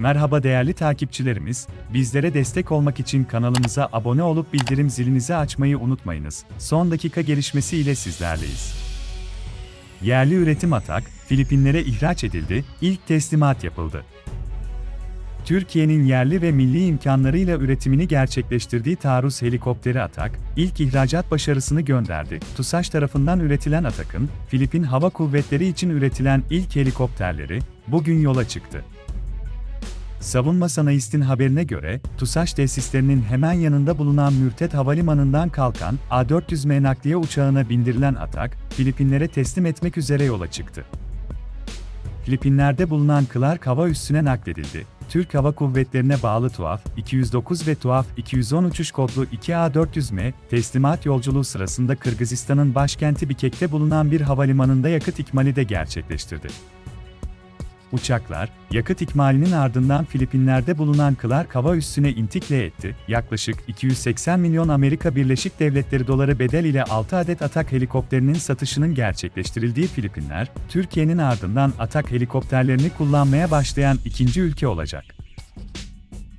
Merhaba değerli takipçilerimiz, bizlere destek olmak için kanalımıza abone olup bildirim zilinizi açmayı unutmayınız. Son dakika gelişmesi ile sizlerleyiz. Yerli üretim Atak, Filipinlere ihraç edildi, ilk teslimat yapıldı. Türkiye'nin yerli ve milli imkanlarıyla üretimini gerçekleştirdiği taarruz helikopteri Atak, ilk ihracat başarısını gönderdi. TUSAŞ tarafından üretilen Atak'ın, Filipin Hava Kuvvetleri için üretilen ilk helikopterleri, bugün yola çıktı. Savunma sanayistin haberine göre, TUSAŞ tesislerinin hemen yanında bulunan Mürtet Havalimanı'ndan kalkan A-400M nakliye uçağına bindirilen Atak, Filipinlere teslim etmek üzere yola çıktı. Filipinler'de bulunan Clark Hava Üssü'ne nakledildi. Türk Hava Kuvvetleri'ne bağlı Tuhaf 209 ve Tuhaf 210 uçuş kodlu 2A400M, teslimat yolculuğu sırasında Kırgızistan'ın başkenti Bikek'te bulunan bir havalimanında yakıt ikmali de gerçekleştirdi. Uçaklar, yakıt ikmalinin ardından Filipinler'de bulunan Clark Hava Üssü'ne intikle etti. Yaklaşık 280 milyon Amerika Birleşik Devletleri doları bedel ile 6 adet Atak helikopterinin satışının gerçekleştirildiği Filipinler, Türkiye'nin ardından Atak helikopterlerini kullanmaya başlayan ikinci ülke olacak.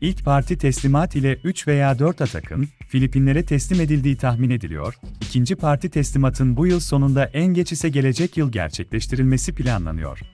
İlk parti teslimat ile 3 veya 4 Atak'ın Filipinlere teslim edildiği tahmin ediliyor. İkinci parti teslimatın bu yıl sonunda en geç ise gelecek yıl gerçekleştirilmesi planlanıyor.